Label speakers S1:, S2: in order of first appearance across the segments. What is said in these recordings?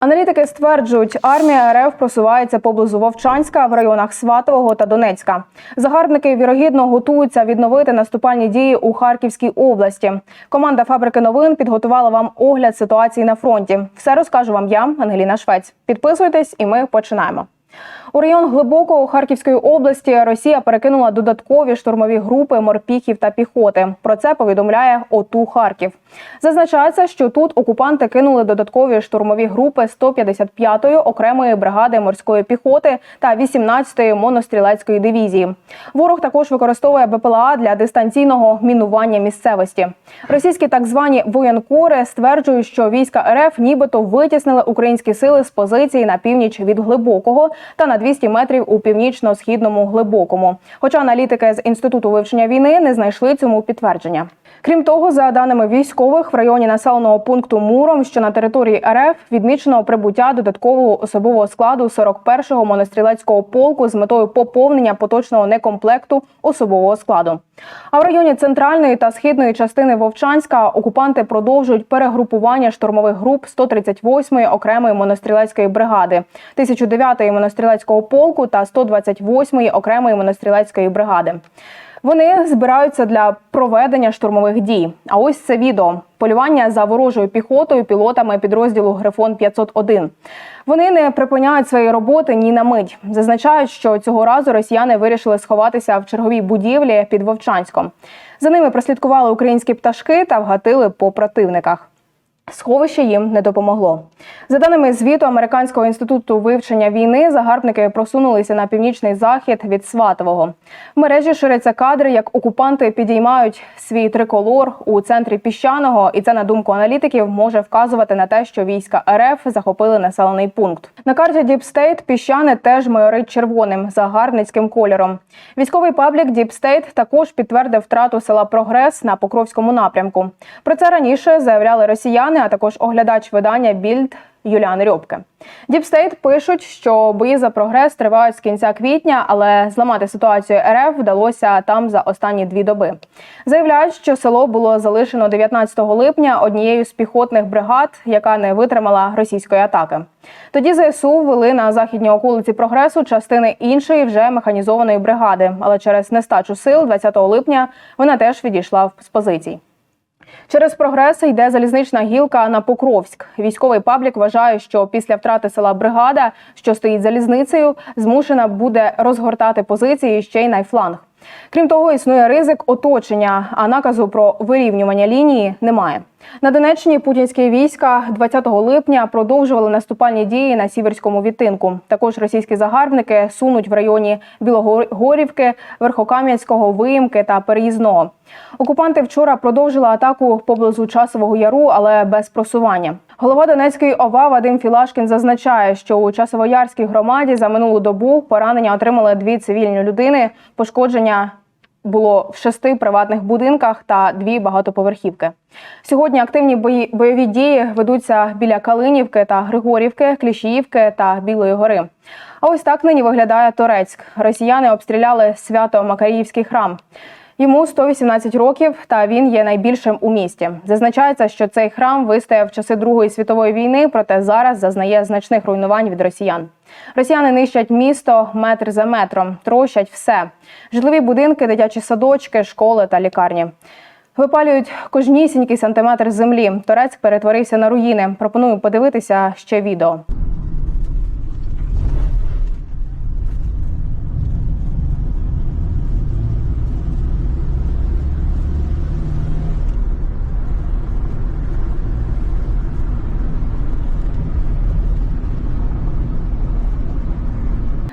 S1: Аналітики стверджують, армія РФ просувається поблизу Вовчанська в районах Сватового та Донецька. Загарбники вірогідно готуються відновити наступальні дії у Харківській області. Команда фабрики новин підготувала вам огляд ситуації на фронті. Все розкажу вам я, Ангеліна Швець. Підписуйтесь, і ми починаємо. У район глибокого Харківської області Росія перекинула додаткові штурмові групи морпіхів та піхоти. Про це повідомляє ОТУ Харків. Зазначається, що тут окупанти кинули додаткові штурмові групи 155-ї окремої бригади морської піхоти та 18-ї монострілецької дивізії. Ворог також використовує БПЛА для дистанційного мінування місцевості. Російські так звані воєнкори стверджують, що війська РФ нібито витіснили українські сили з позиції на північ від глибокого та на 200 метрів у північно-східному глибокому. Хоча аналітики з інституту вивчення війни не знайшли цьому підтвердження. Крім того, за даними військових, в районі населеного пункту Муром, що на території РФ, відмічено прибуття додаткового особового складу 41-го монострілецького полку з метою поповнення поточного некомплекту особового складу. А в районі центральної та східної частини Вовчанська окупанти продовжують перегрупування штурмових груп 138-ї окремої монострілецької бригади, 1009-ї монострілецького полку та 128-ї окремої монострілецької бригади. Вони збираються для проведення штурмових дій. А ось це відео полювання за ворожою піхотою пілотами підрозділу Грифон 501 Вони не припиняють свої роботи ні на мить. Зазначають, що цього разу росіяни вирішили сховатися в черговій будівлі під Вовчанськом. За ними прослідкували українські пташки та вгатили по противниках. Сховище їм не допомогло. За даними звіту Американського інституту вивчення війни, загарбники просунулися на північний захід від Сватового. В мережі ширяться кадри, як окупанти підіймають свій триколор у центрі піщаного, і це на думку аналітиків може вказувати на те, що війська РФ захопили населений пункт. На карті Deep State піщане теж майорить червоним загарбницьким кольором. Військовий паблік State також підтвердив втрату села Прогрес на Покровському напрямку. Про це раніше заявляли росіяни, а також оглядач видання Більд Юліан Рьобке. Діпстейт пишуть, що бої за прогрес тривають з кінця квітня, але зламати ситуацію РФ вдалося там за останні дві доби. Заявляють, що село було залишено 19 липня однією з піхотних бригад, яка не витримала російської атаки. Тоді ЗСУ ввели на західній околиці прогресу частини іншої вже механізованої бригади, але через нестачу сил 20 липня вона теж відійшла з позицій. Через прогреси йде залізнична гілка на Покровськ. Військовий паблік вважає, що після втрати села бригада, що стоїть залізницею, змушена буде розгортати позиції ще й на фланг. Крім того, існує ризик оточення, а наказу про вирівнювання лінії немає. На Донеччині путінські війська 20 липня продовжували наступальні дії на сіверському відтинку. Також російські загарбники сунуть в районі Білогорівки, Верхокам'янського, Виїмки та Переїзного. Окупанти вчора продовжили атаку поблизу часового яру, але без просування. Голова Донецької ОВА Вадим Філашкін зазначає, що у часовоярській громаді за минулу добу поранення отримали дві цивільні людини. Пошкодження було в шести приватних будинках та дві багатоповерхівки. Сьогодні активні бойові дії ведуться біля Калинівки та Григорівки, Кліщіївки та Білої гори. А ось так нині виглядає Торецьк. Росіяни обстріляли свято Макаріївський храм. Йому 118 років, та він є найбільшим у місті. Зазначається, що цей храм вистояв часи Другої світової війни, проте зараз зазнає значних руйнувань від росіян. Росіяни нищать місто метр за метром, трощать все: житлові будинки, дитячі садочки, школи та лікарні. Випалюють кожнісінький сантиметр землі. Торецьк перетворився на руїни. Пропоную подивитися ще відео.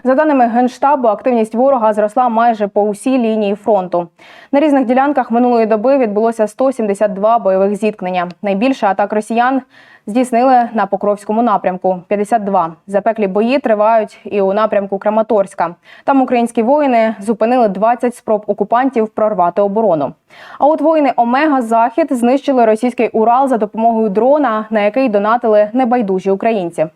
S1: За даними генштабу, активність ворога зросла майже по усій лінії фронту. На різних ділянках минулої доби відбулося 172 бойових зіткнення. Найбільше атак росіян здійснили на Покровському напрямку 52. Запеклі бої тривають і у напрямку Краматорська. Там українські воїни зупинили 20 спроб окупантів прорвати оборону. А от воїни Омега Захід знищили російський Урал за допомогою дрона, на який донатили небайдужі українці.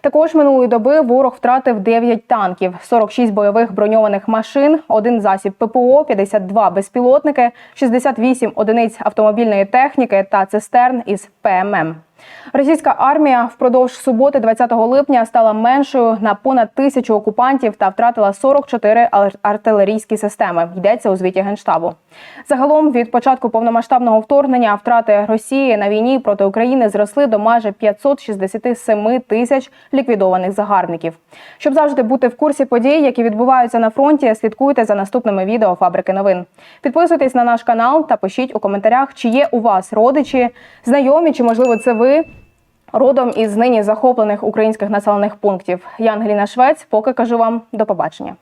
S1: Також минулої доби ворог втратив 9 танків, 46 бойових броньованих машин, один засіб ППО, 52 безпілотники, 68 одиниць автомобільної техніки та цистерн із ПММ. Російська армія впродовж суботи, 20 липня, стала меншою на понад тисячу окупантів та втратила 44 артилерійські системи. Йдеться у звіті генштабу. Загалом від початку повномасштабного вторгнення втрати Росії на війні проти України зросли до майже 567 тисяч ліквідованих загарбників. Щоб завжди бути в курсі подій, які відбуваються на фронті, слідкуйте за наступними відео фабрики новин. Підписуйтесь на наш канал та пишіть у коментарях, чи є у вас родичі, знайомі, чи можливо це ви. Родом із нині захоплених українських населених пунктів. Я Ангеліна Швець. Поки кажу вам до побачення.